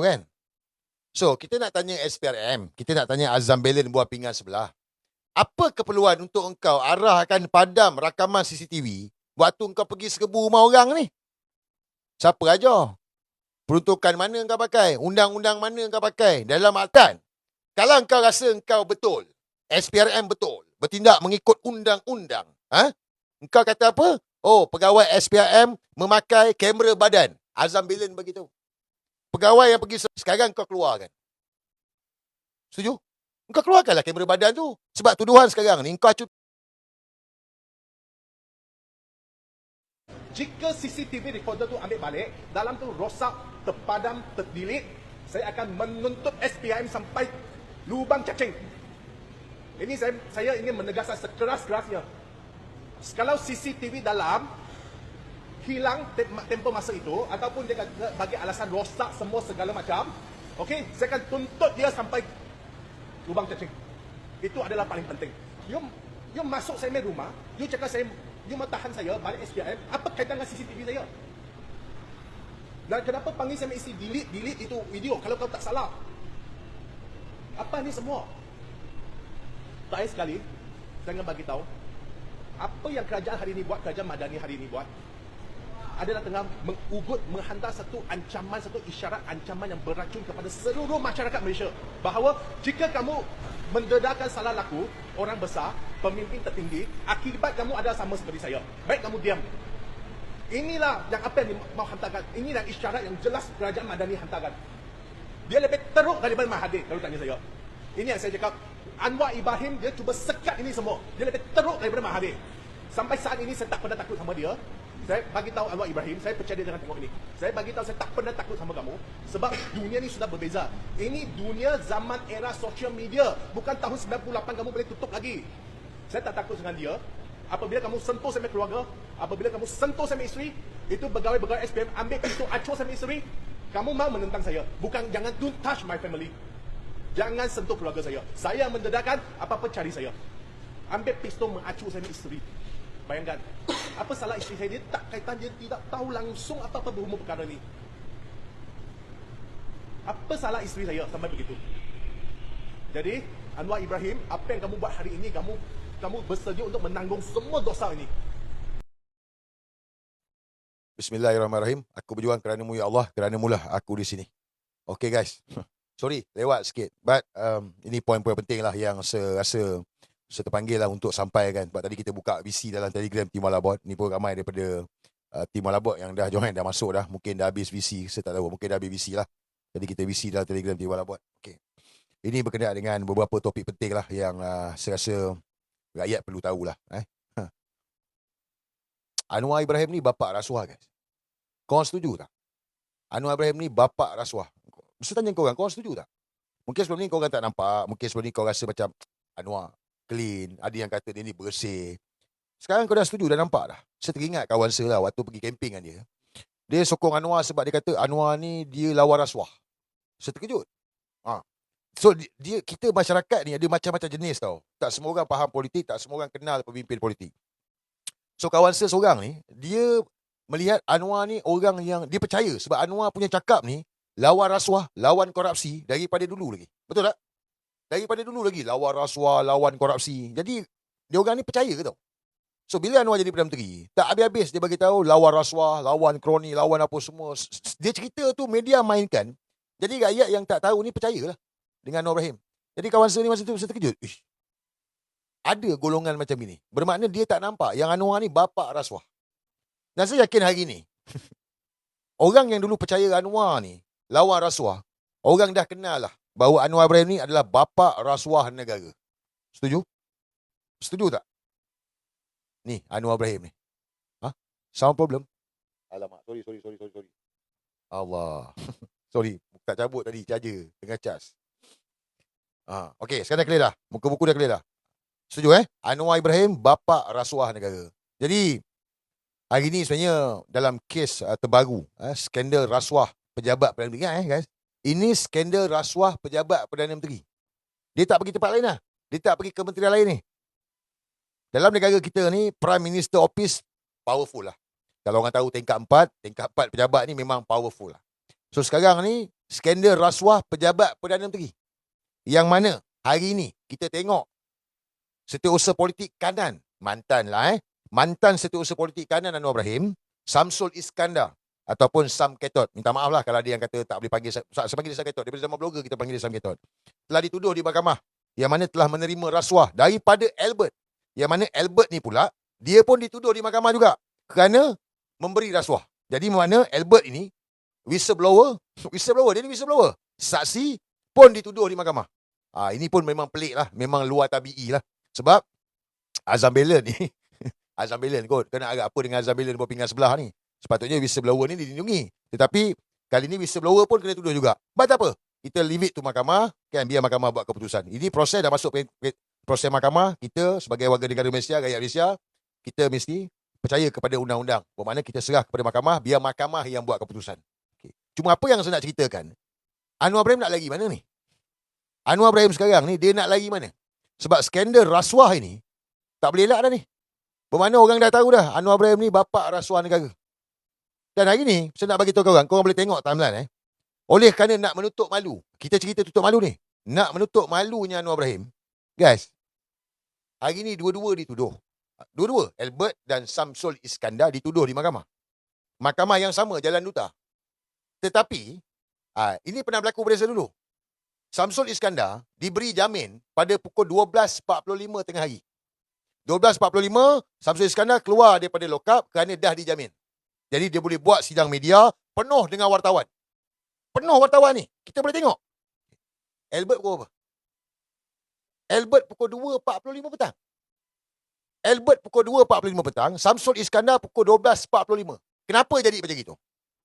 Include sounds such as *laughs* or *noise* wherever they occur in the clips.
kan? So, kita nak tanya SPRM. Kita nak tanya Azam Belen buah pinggan sebelah. Apa keperluan untuk engkau arahkan padam rakaman CCTV waktu engkau pergi serbu rumah orang ni? Siapa aja? Peruntukan mana engkau pakai? Undang-undang mana engkau pakai? Dalam aktan. Kalau engkau rasa engkau betul, SPRM betul, bertindak mengikut undang-undang, ha? Engkau kata apa? Oh, pegawai SPRM memakai kamera badan. Azam Belen begitu. Pegawai yang pergi sekarang kau keluarkan. Setuju? Kau keluarkanlah kamera badan tu. Sebab tuduhan sekarang ni kau acu Jika CCTV recorder tu ambil balik, dalam tu rosak, terpadam, terdelete, saya akan menuntut SPIM sampai lubang cacing. Ini saya saya ingin menegaskan sekeras-kerasnya. Kalau CCTV dalam hilang tempoh masa itu ataupun dia bagi alasan rosak semua segala macam, okey, saya akan tuntut dia sampai lubang cacing. Itu adalah paling penting. You you masuk saya rumah, you cakap saya you mau tahan saya balik SPM, apa kaitan dengan CCTV saya? Dan kenapa panggil saya isi delete delete itu video kalau kau tak salah? Apa ni semua? Tak sekali, jangan bagi tahu apa yang kerajaan hari ini buat, kerajaan Madani hari ini buat adalah tengah mengugut, menghantar satu ancaman, satu isyarat ancaman yang beracun kepada seluruh masyarakat Malaysia. Bahawa jika kamu mendedahkan salah laku, orang besar, pemimpin tertinggi, akibat kamu adalah sama seperti saya. Baik kamu diam. Inilah yang apa yang mau hantarkan. Inilah isyarat yang jelas kerajaan Madani hantarkan. Dia lebih teruk daripada Mahathir kalau tanya saya. Ini yang saya cakap. Anwar Ibrahim dia cuba sekat ini semua. Dia lebih teruk daripada Mahathir. Sampai saat ini saya tak pernah takut sama dia. Saya bagi tahu Anwar Ibrahim, saya percaya dengan tengok ini. Saya bagi tahu saya tak pernah takut sama kamu sebab dunia ni sudah berbeza. Ini dunia zaman era social media, bukan tahun 98 kamu boleh tutup lagi. Saya tak takut dengan dia. Apabila kamu sentuh sama keluarga, apabila kamu sentuh sama isteri, itu pegawai-pegawai SPM ambil pintu acuh sama isteri, kamu mau menentang saya. Bukan jangan don't touch my family. Jangan sentuh keluarga saya. Saya mendedahkan apa-apa cari saya. Ambil pistol mengacu saya isteri. Bayangkan. Apa salah isteri saya? Dia tak kaitan. Dia tidak tahu langsung apa-apa berhubung perkara ni. Apa salah isteri saya sampai begitu? Jadi, Anwar Ibrahim, apa yang kamu buat hari ini, kamu kamu bersedia untuk menanggung semua dosa ini. Bismillahirrahmanirrahim. Aku berjuang kerana mu ya Allah, kerana mula aku di sini. Okay guys. *laughs* sorry lewat sikit but um, ini poin-poin penting lah yang saya rasa saya terpanggil lah untuk sampaikan sebab tadi kita buka VC dalam telegram Tim Malabot ni pun ramai daripada uh, Tim Malabot yang dah join dah masuk dah. Mungkin dah habis VC saya tak tahu. Mungkin dah habis VC lah. Jadi kita VC dalam telegram Tim Malabot okay. ini berkenaan dengan beberapa topik penting lah yang uh, saya rasa rakyat perlu tahulah eh. Ha. Anwar Ibrahim ni bapak rasuah guys. Kau setuju tak? Anwar Ibrahim ni bapak rasuah. Mesti tanya kau orang, kau setuju tak? Mungkin sebelum ni kau orang tak nampak, mungkin sebelum ni kau rasa macam Anwar clean, ada yang kata dia ni bersih. Sekarang kau dah setuju, dah nampak dah. Saya teringat kawan saya lah waktu pergi camping dengan dia. Dia sokong Anwar sebab dia kata Anwar ni dia lawan rasuah. Saya terkejut. Ha. So dia kita masyarakat ni ada macam-macam jenis tau. Tak semua orang faham politik, tak semua orang kenal pemimpin politik. So kawan saya seorang ni, dia melihat Anwar ni orang yang dia percaya sebab Anwar punya cakap ni lawan rasuah, lawan korupsi daripada dulu lagi. Betul tak? Daripada dulu lagi lawan rasuah, lawan korupsi. Jadi dia orang ni percaya ke tau? So bila Anwar jadi Perdana Menteri, tak habis-habis dia bagi tahu lawan rasuah, lawan kroni, lawan apa semua. Dia cerita tu media mainkan. Jadi rakyat yang tak tahu ni percayalah dengan Anwar Ibrahim. Jadi kawan saya ni masa tu saya terkejut. Ish, ada golongan macam ini. Bermakna dia tak nampak yang Anwar ni bapak rasuah. Dan saya yakin hari ni, *laughs* orang yang dulu percaya Anwar ni lawan rasuah, orang dah kenal lah bahawa Anwar Ibrahim ni adalah bapa rasuah negara. Setuju? Setuju tak? Ni Anwar Ibrahim ni. Ha? Sound problem? Alamak, sorry, sorry, sorry, sorry, sorry. Allah. *laughs* sorry, tak cabut tadi, charger tengah cas. Ha, okey, sekarang dah clear dah. Muka buku dah clear dah. Setuju eh? Anwar Ibrahim, bapa rasuah negara. Jadi, hari ni sebenarnya dalam kes uh, terbaru, uh, skandal rasuah pejabat Perdana Menteri eh guys. Ini skandal rasuah pejabat Perdana Menteri. Dia tak pergi tempat lain lah. Dia tak pergi kementerian lain ni. Dalam negara kita ni, Prime Minister Office powerful lah. Kalau orang tahu tingkat empat, tingkat empat pejabat ni memang powerful lah. So sekarang ni, skandal rasuah pejabat Perdana Menteri. Yang mana hari ini kita tengok setiausaha politik kanan, mantan lah eh, mantan setiausaha politik kanan Anwar Ibrahim, Samsul Iskandar ataupun Sam Ketot. Minta maaf lah kalau ada yang kata tak boleh panggil saya, panggil dia Sam Ketot. Daripada zaman blogger kita panggil dia Sam Ketot. Telah dituduh di mahkamah yang mana telah menerima rasuah daripada Albert. Yang mana Albert ni pula, dia pun dituduh di mahkamah juga kerana memberi rasuah. Jadi mana Albert ini whistleblower, whistleblower, dia ni whistleblower. Saksi pun dituduh di mahkamah. Ah ini pun memang pelik lah, memang luar tabi'i lah. Sebab Azam Belen ni, *laughs* Azam Belen kot, kena agak apa dengan Azam Belen pinggan sebelah ni. Sepatutnya whistleblower ni dilindungi. Tetapi kali ni whistleblower pun kena tuduh juga. But apa? Kita leave it to mahkamah, kan biar mahkamah buat keputusan. Ini proses dah masuk proses mahkamah, kita sebagai warga negara Malaysia, rakyat Malaysia, kita mesti percaya kepada undang-undang. Bermakna kita serah kepada mahkamah, biar mahkamah yang buat keputusan. Okay. Cuma apa yang saya nak ceritakan, Anwar Ibrahim nak lagi mana ni? Anwar Ibrahim sekarang ni, dia nak lagi mana? Sebab skandal rasuah ini, tak boleh elak dah ni. Bermakna orang dah tahu dah, Anwar Ibrahim ni bapak rasuah negara. Dan hari ni, saya nak bagi tahu korang, korang boleh tengok timeline eh. Oleh kerana nak menutup malu, kita cerita tutup malu ni. Nak menutup malunya Anwar Ibrahim. Guys, hari ni dua-dua dituduh. Dua-dua, Albert dan Samsul Iskandar dituduh di mahkamah. Mahkamah yang sama, Jalan Duta. Tetapi, ah, ini pernah berlaku pada dulu. Samsul Iskandar diberi jamin pada pukul 12.45 tengah hari. 12.45, Samsul Iskandar keluar daripada lokap kerana dah dijamin. Jadi dia boleh buat sidang media penuh dengan wartawan. Penuh wartawan ni. Kita boleh tengok. Albert pukul apa? Albert pukul 2.45 petang. Albert pukul 2.45 petang, Samsul Iskandar pukul 12.45. Kenapa jadi macam itu?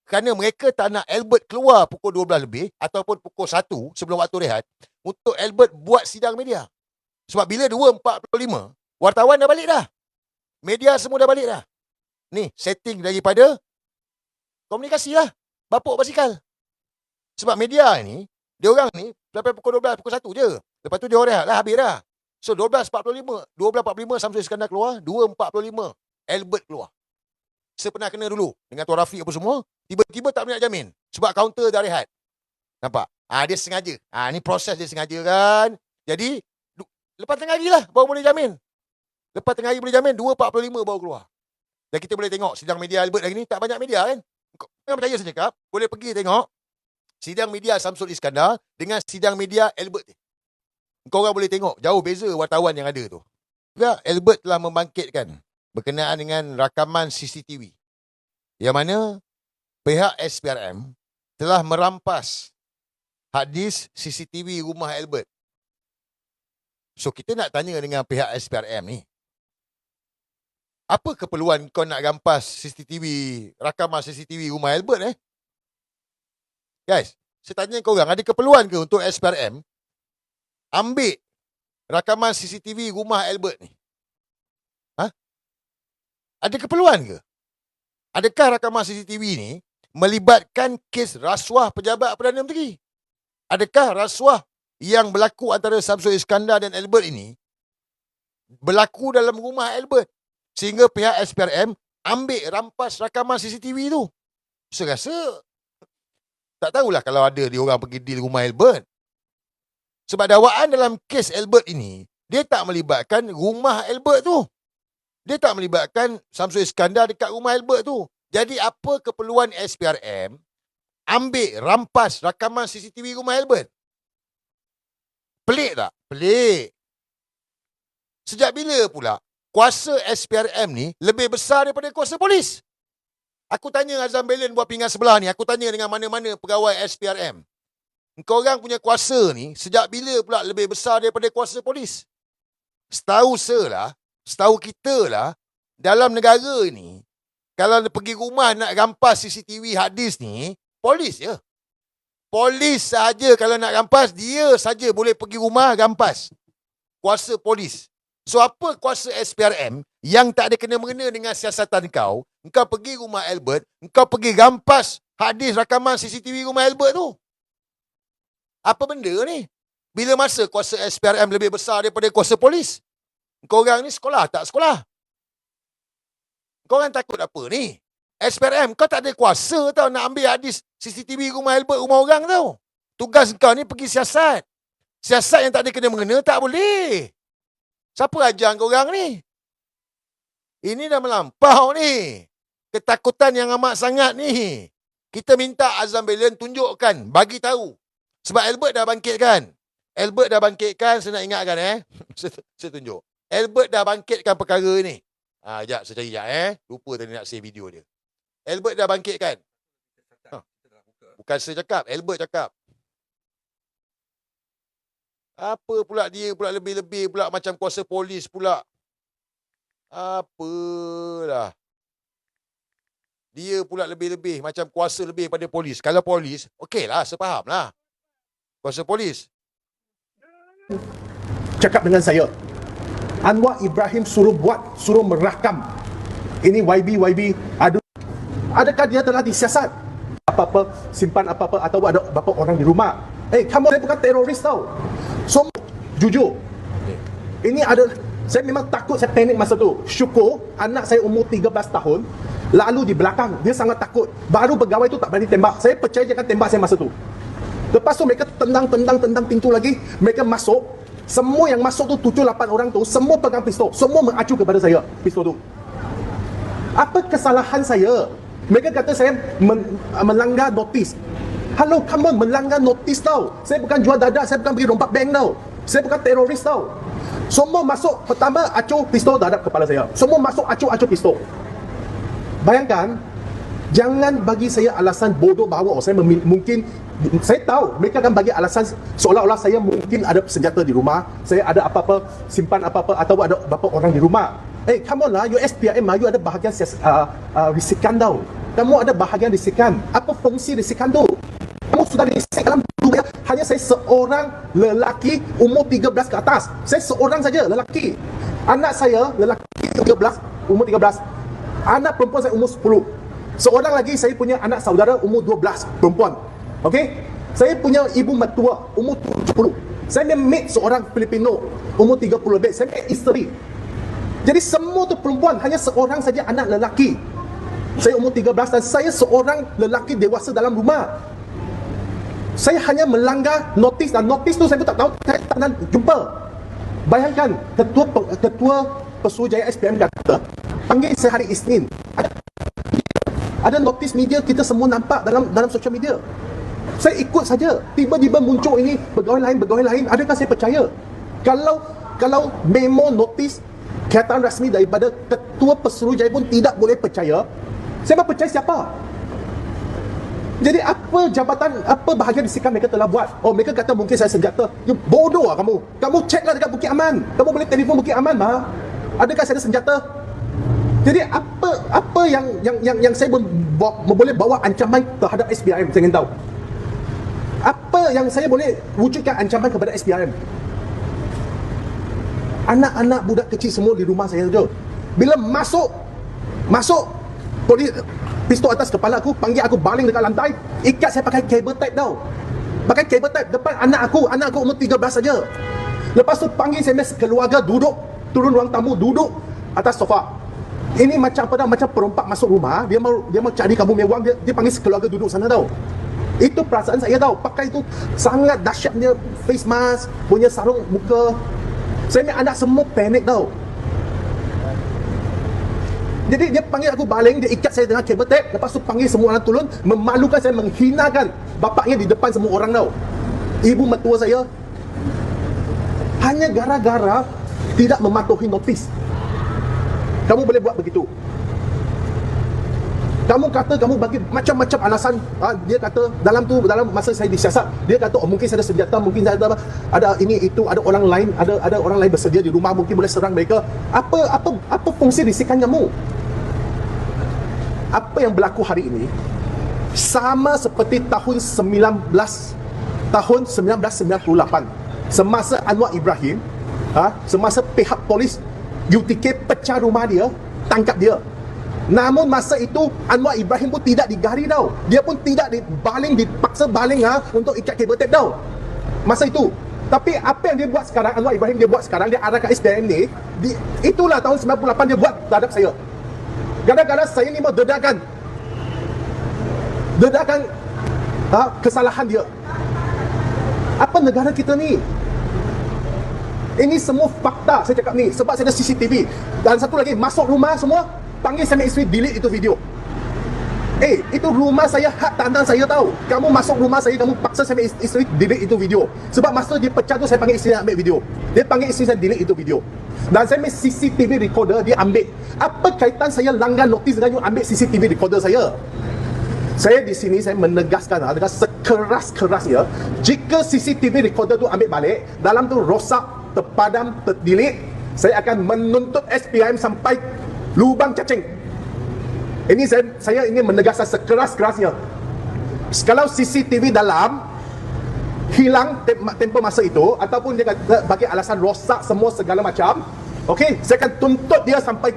Kerana mereka tak nak Albert keluar pukul 12 lebih ataupun pukul 1 sebelum waktu rehat untuk Albert buat sidang media. Sebab bila 2.45, wartawan dah balik dah. Media semua dah balik dah. Ni setting daripada komunikasi lah. Bapuk basikal. Sebab media ni, dia orang ni sampai pukul 12, pukul 1 je. Lepas tu dia orang lah, habis dah. So 12.45, 12.45 Samsul Iskandar keluar, 2.45 Albert keluar. Saya pernah kena dulu dengan Tuan Rafiq apa semua, tiba-tiba tak nak jamin. Sebab kaunter dah rehat. Nampak? Ha, dia sengaja. Ha, ni proses dia sengaja kan. Jadi lepas tengah hari lah baru boleh jamin. Lepas tengah hari boleh jamin 2.45 baru keluar. Dan kita boleh tengok sidang media Albert hari ni tak banyak media kan. Jangan percaya saya cakap. Boleh pergi tengok sidang media Samsul Iskandar dengan sidang media Albert ni. Kau orang boleh tengok jauh beza wartawan yang ada tu. Juga Albert telah membangkitkan berkenaan dengan rakaman CCTV. Yang mana pihak SPRM telah merampas hadis CCTV rumah Albert. So kita nak tanya dengan pihak SPRM ni. Apa keperluan kau nak rampas CCTV, rakaman CCTV rumah Albert eh? Guys, saya tanya kau orang, ada keperluan ke untuk SPRM ambil rakaman CCTV rumah Albert ni? Ha? Ada keperluan ke? Adakah rakaman CCTV ni melibatkan kes rasuah pejabat Perdana Menteri? Adakah rasuah yang berlaku antara Samsul Iskandar dan Albert ini berlaku dalam rumah Albert? Sehingga pihak SPRM ambil rampas rakaman CCTV tu. Saya rasa tak tahulah kalau ada dia orang pergi di rumah Albert. Sebab dakwaan dalam kes Albert ini, dia tak melibatkan rumah Albert tu. Dia tak melibatkan Samsul Iskandar dekat rumah Albert tu. Jadi apa keperluan SPRM ambil rampas rakaman CCTV rumah Albert? Pelik tak? Pelik. Sejak bila pula kuasa SPRM ni lebih besar daripada kuasa polis. Aku tanya Azam Belen buat pinggan sebelah ni, aku tanya dengan mana-mana pegawai SPRM. Engkau orang punya kuasa ni sejak bila pula lebih besar daripada kuasa polis? Setahu saya lah, setahu kita lah, dalam negara ni, kalau pergi rumah nak rampas CCTV hadis ni, polis je. Polis saja kalau nak rampas, dia saja boleh pergi rumah rampas. Kuasa polis. So apa kuasa SPRM yang tak ada kena-mengena dengan siasatan kau, kau pergi rumah Albert, kau pergi rampas hadis rakaman CCTV rumah Albert tu. Apa benda ni? Bila masa kuasa SPRM lebih besar daripada kuasa polis? Kau orang ni sekolah tak sekolah? Kau orang takut apa ni? SPRM, kau tak ada kuasa tau nak ambil hadis CCTV rumah Albert, rumah orang tau. Tugas kau ni pergi siasat. Siasat yang tak ada kena-mengena tak boleh. Siapa ajar kau orang ni? Ini dah melampau ni. Ketakutan yang amat sangat ni. Kita minta Azam Belen tunjukkan, bagi tahu. Sebab Albert dah bangkitkan. Albert dah bangkitkan, saya nak ingatkan eh. *laughs* saya, saya tunjuk. Albert dah bangkitkan perkara ni. Ah, jap, saya cari jap eh. Lupa tadi nak save video dia. Albert dah bangkitkan. Ha. Bukan saya cakap, Albert cakap. Apa pula dia pula lebih-lebih pula macam kuasa polis pula. Apalah. Dia pula lebih-lebih macam kuasa lebih pada polis. Kalau polis, okeylah, saya faham lah. Kuasa polis. cakap dengan saya Anwar Ibrahim suruh buat suruh merakam ini YB YB ada adakah dia telah disiasat apa-apa simpan apa-apa atau ada berapa orang di rumah eh kamu saya bukan teroris tau jujur ini ada saya memang takut saya panik masa tu syukur anak saya umur 13 tahun lalu di belakang dia sangat takut baru pegawai tu tak berani tembak saya percaya dia akan tembak saya masa tu lepas tu mereka tendang tendang tendang pintu lagi mereka masuk semua yang masuk tu tujuh lapan orang tu semua pegang pistol. Semua mengacu kepada saya pistol tu. Apa kesalahan saya? Mereka kata saya men, melanggar notis. Hello, come on, melanggar notis tau. Saya bukan jual dadah, saya bukan pergi rompak bank tau. Saya bukan teroris tau. Semua masuk pertama acu pistol terhadap kepala saya. Semua masuk acu-acu pistol. Bayangkan, jangan bagi saya alasan bodoh bahawa saya mungkin saya tahu mereka akan bagi alasan seolah-olah saya mungkin ada senjata di rumah, saya ada apa-apa simpan apa-apa atau ada beberapa orang di rumah. Eh, hey, come on lah, you SPRM, you ada bahagian uh, uh, risikan tau. Kamu ada bahagian risikan. Apa fungsi risikan tu? Kamu sudah risik dalam. Hanya saya seorang lelaki umur 13 ke atas. Saya seorang saja lelaki. Anak saya lelaki 13, umur 13. Anak perempuan saya umur 10. Seorang lagi saya punya anak saudara umur 12, perempuan. Okey? Saya punya ibu mertua umur 70. Saya punya maid seorang Filipino umur 30 lebih. Saya punya isteri. Jadi semua tu perempuan, hanya seorang saja anak lelaki. Saya umur 13 dan saya seorang lelaki dewasa dalam rumah. Saya hanya melanggar notis dan notis tu saya pun tak tahu saya tak nak jumpa. Bayangkan ketua ketua Pesuruhjaya SPM kata panggil saya hari Isnin. Ada, notis media kita semua nampak dalam dalam social media. Saya ikut saja. Tiba-tiba muncul ini pegawai lain, pegawai lain. Adakah saya percaya? Kalau kalau memo notis kenyataan rasmi daripada ketua pesuruhjaya pun tidak boleh percaya, saya percaya siapa? Jadi apa jabatan, apa bahagian disikan mereka telah buat? Oh, mereka kata mungkin saya senjata. You bodoh lah kamu. Kamu ceklah dekat Bukit Aman. Kamu boleh telefon Bukit Aman, mah. Adakah saya ada senjata? Jadi apa apa yang yang yang yang saya boleh bawa ancaman terhadap SPRM saya ingin tahu apa yang saya boleh wujudkan ancaman kepada SPRM anak-anak budak kecil semua di rumah saya tu bila masuk masuk polis pistol atas kepala aku panggil aku baling dekat lantai. Ikat saya pakai cable tape tau. Pakai cable tape depan anak aku. Anak aku umur 13 saja. Lepas tu panggil saya keluarga duduk. Turun ruang tamu duduk atas sofa. Ini macam apa dah macam perompak masuk rumah. Dia mau dia mau cari kamu mewah dia, dia panggil keluarga duduk sana tau. Itu perasaan saya tahu. Pakai itu sangat dahsyatnya face mask, punya sarung muka. Saya ni anak semua panik tau. Jadi dia panggil aku baling, dia ikat saya dengan cable tape, lepas tu panggil semua orang turun, memalukan saya, menghinakan bapaknya di depan semua orang tau. Ibu mertua saya hanya gara-gara tidak mematuhi notis. Kamu boleh buat begitu. Kamu kata kamu bagi macam-macam alasan ha, Dia kata dalam tu dalam masa saya disiasat Dia kata oh mungkin saya ada senjata Mungkin saya ada, ada ini itu Ada orang lain ada ada orang lain bersedia di rumah Mungkin boleh serang mereka Apa apa apa fungsi risikan kamu Apa yang berlaku hari ini Sama seperti tahun 19 Tahun 1998 Semasa Anwar Ibrahim ha, Semasa pihak polis UTK pecah rumah dia Tangkap dia Namun masa itu Anwar Ibrahim pun tidak digari tau. Dia pun tidak dibaling dipaksa baling ha untuk ikat kabel tape tau. Masa itu. Tapi apa yang dia buat sekarang Anwar Ibrahim dia buat sekarang dia arahkan SPM ni di, itulah tahun 98 dia buat terhadap saya. Kadang-kadang saya ni mau dedakan Dedahkan ha, kesalahan dia. Apa negara kita ni? Ini semua fakta saya cakap ni sebab saya ada CCTV. Dan satu lagi masuk rumah semua panggil saya isteri delete itu video. Eh, itu rumah saya, hak tanah saya tahu. Kamu masuk rumah saya, kamu paksa saya isteri delete itu video. Sebab masa dia pecah tu, saya panggil isteri ambil video. Dia panggil isteri saya delete itu video. Dan saya ambil CCTV recorder, dia ambil. Apa kaitan saya langgar notis dengan you ambil CCTV recorder saya? Saya di sini saya menegaskan dengan sekeras-kerasnya jika CCTV recorder tu ambil balik dalam tu rosak, terpadam, terdelete saya akan menuntut SPM sampai lubang cacing. Ini saya saya ingin menegaskan sekeras-kerasnya. Kalau CCTV dalam hilang tem- tempoh masa itu ataupun dia kata bagi alasan rosak semua segala macam, okey, saya akan tuntut dia sampai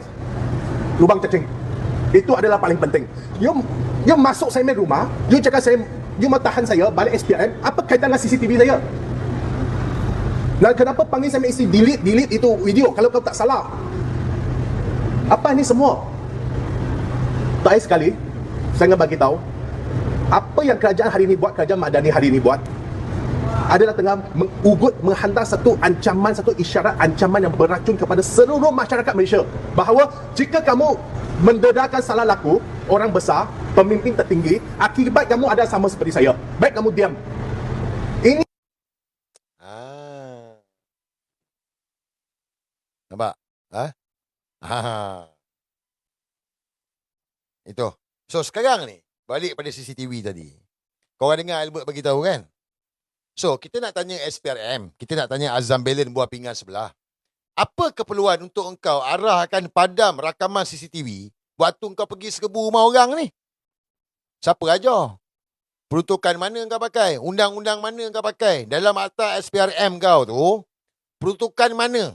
lubang cacing. Itu adalah paling penting. You you masuk saya main rumah, you cakap saya you mau tahan saya balik SPM, apa kaitan dengan CCTV saya? Dan kenapa panggil saya isi delete delete itu video kalau kau tak salah? Apa ni semua? Terakhir sekali, saya nak bagi tahu apa yang kerajaan hari ini buat, kerajaan Madani hari ini buat adalah tengah mengugut menghantar satu ancaman satu isyarat ancaman yang beracun kepada seluruh masyarakat Malaysia bahawa jika kamu mendedahkan salah laku orang besar pemimpin tertinggi akibat kamu ada sama seperti saya baik kamu diam ini Ah. Nampak? Ha? Ha. Itu. So sekarang ni, balik pada CCTV tadi. Korang dengar Albert bagi tahu kan? So, kita nak tanya SPRM, kita nak tanya Azam Belen buah pinggan sebelah. Apa keperluan untuk engkau arahkan padam rakaman CCTV waktu engkau pergi serbu rumah orang ni? Siapa aja? Peruntukan mana kau pakai? Undang-undang mana kau pakai? Dalam akta SPRM kau tu, peruntukan mana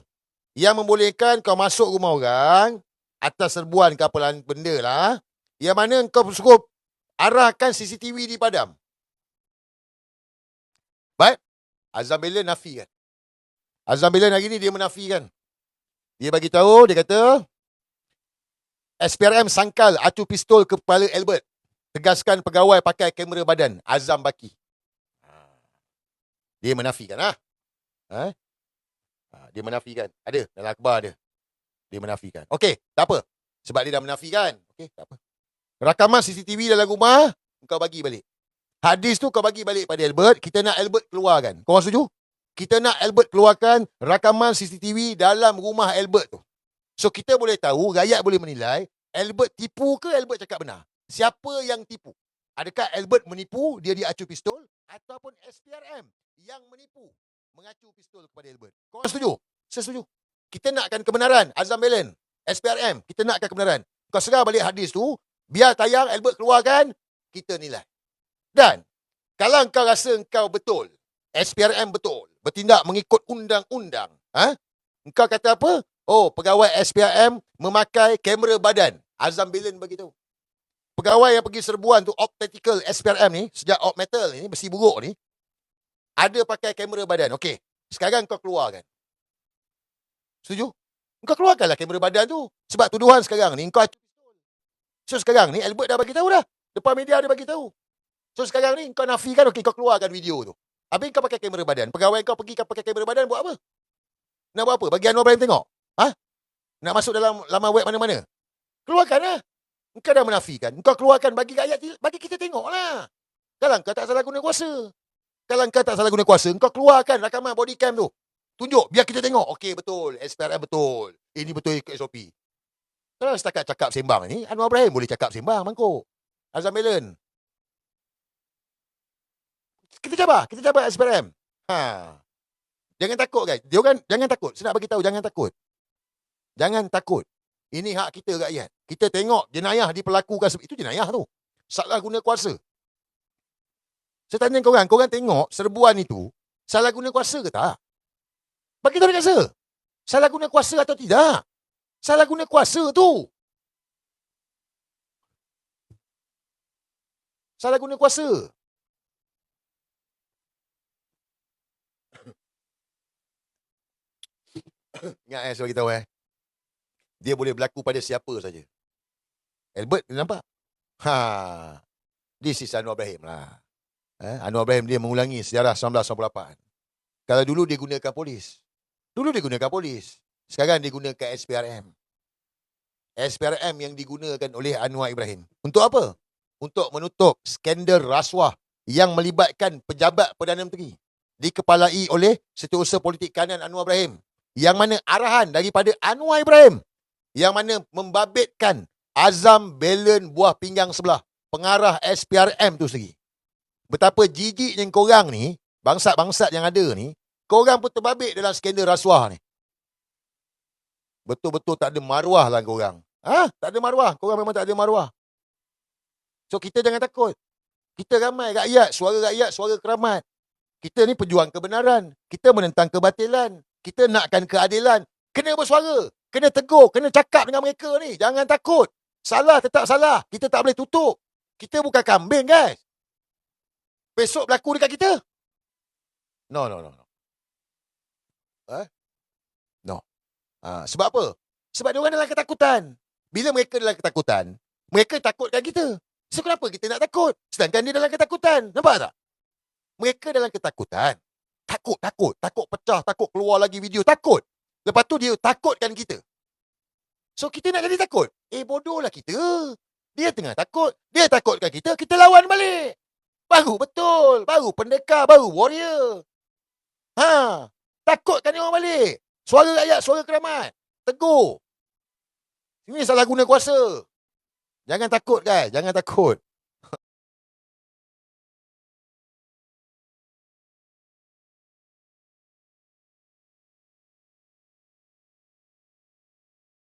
yang membolehkan kau masuk rumah orang atas serbuan ke apa benda lah, yang mana kau suruh arahkan CCTV di padam? Baik, Azam Belen nafikan. Azam Belen hari ni dia menafikan. Dia bagi tahu, dia kata, SPRM sangkal acu pistol ke kepala Albert. Tegaskan pegawai pakai kamera badan. Azam Baki. Ha. Dia menafikan. Ha? Ha? Ha, Dia menafikan. Ada dalam akhbar dia. Dia menafikan. Okey, tak apa. Sebab dia dah menafikan. Okey, tak apa. Rakaman CCTV dalam rumah, kau bagi balik. Hadis tu kau bagi balik pada Albert, kita nak Albert keluarkan. Kau orang setuju? Kita nak Albert keluarkan rakaman CCTV dalam rumah Albert tu. So kita boleh tahu, rakyat boleh menilai, Albert tipu ke Albert cakap benar? Siapa yang tipu? Adakah Albert menipu, dia diacu pistol? Ataupun SPRM yang menipu, mengacu pistol kepada Albert? Kau orang setuju? Saya setuju. Kita nakkan kebenaran, Azam Belen, SPRM, kita nakkan kebenaran. Kau serah balik hadis tu, biar tayang Albert keluarkan, kita nilai. Dan kalau kau rasa kau betul, SPRM betul, bertindak mengikut undang-undang, ha? Engkau kata apa? Oh, pegawai SPRM memakai kamera badan. Azam Bilin bagi tahu. Pegawai yang pergi serbuan tu optical SPRM ni, sejak op metal ni, besi buruk ni, ada pakai kamera badan. Okey, sekarang kau keluarkan. Setuju? Kau keluarkanlah kamera badan tu. Sebab tuduhan sekarang ni, kau So sekarang ni, Albert dah bagi tahu dah. Depan media dia bagi tahu. So sekarang ni kau nafikan okey kau keluarkan video tu. Habis kau pakai kamera badan. Pegawai kau pergi kau pakai kamera badan buat apa? Nak buat apa? Bagi Anwar Ibrahim tengok? Ha? Nak masuk dalam laman web mana-mana? Keluarkan lah. Kau dah menafikan. Kau keluarkan bagi rakyat, bagi kita tengok lah. Kalau kau tak salah guna kuasa. Kalau kau tak salah guna kuasa, kau keluarkan rakaman body cam tu. Tunjuk, biar kita tengok. Okey, betul. SPRM betul. Ini betul ikut SOP. Kalau setakat cakap sembang ni, Anwar Ibrahim boleh cakap sembang, mangkuk. Azam Melon, kita cabar, kita cabar SPRM. Ha. Jangan takut guys. Dia orang jangan takut. Saya nak bagi tahu jangan takut. Jangan takut. Ini hak kita rakyat. Kita tengok jenayah diperlakukan itu jenayah tu. Salah guna kuasa. Saya tanya korang, korang tengok serbuan itu salah guna kuasa ke tak? Bagi tahu dekat saya. Salah guna kuasa atau tidak? Salah guna kuasa tu. Salah guna kuasa. Ingat eh, saya bagi tahu eh. Dia boleh berlaku pada siapa saja. Albert, dia nampak? Ha. This is Anwar Ibrahim lah. Eh, Anwar Ibrahim dia mengulangi sejarah 1998. Kalau dulu dia gunakan polis. Dulu dia gunakan polis. Sekarang dia gunakan SPRM. SPRM yang digunakan oleh Anwar Ibrahim. Untuk apa? Untuk menutup skandal rasuah yang melibatkan pejabat Perdana Menteri. Dikepalai oleh setiausaha politik kanan Anwar Ibrahim. Yang mana arahan daripada Anwar Ibrahim. Yang mana membabitkan Azam Belen buah pinggang sebelah. Pengarah SPRM tu sendiri. Betapa jijiknya korang ni, bangsat-bangsat yang ada ni, korang pun terbabit dalam skandal rasuah ni. Betul-betul tak ada maruah lah korang. Ha? Tak ada maruah. Korang memang tak ada maruah. So kita jangan takut. Kita ramai rakyat, suara rakyat, suara keramat. Kita ni pejuang kebenaran. Kita menentang kebatilan. Kita nakkan keadilan. Kena bersuara. Kena tegur. Kena cakap dengan mereka ni. Jangan takut. Salah tetap salah. Kita tak boleh tutup. Kita bukan kambing guys. Besok berlaku dekat kita. No, no, no. no. Eh? No. Ha, sebab apa? Sebab dia orang dalam ketakutan. Bila mereka dalam ketakutan, mereka takutkan kita. So kenapa kita nak takut? Sedangkan dia dalam ketakutan. Nampak tak? Mereka dalam ketakutan. Takut, takut. Takut pecah, takut keluar lagi video. Takut. Lepas tu dia takutkan kita. So kita nak jadi takut. Eh bodohlah kita. Dia tengah takut. Dia takutkan kita. Kita lawan balik. Baru betul. Baru pendekar. Baru warrior. Ha. Takutkan dia orang balik. Suara rakyat, suara keramat. Tegur. Ini salah guna kuasa. Jangan takut guys. Jangan takut.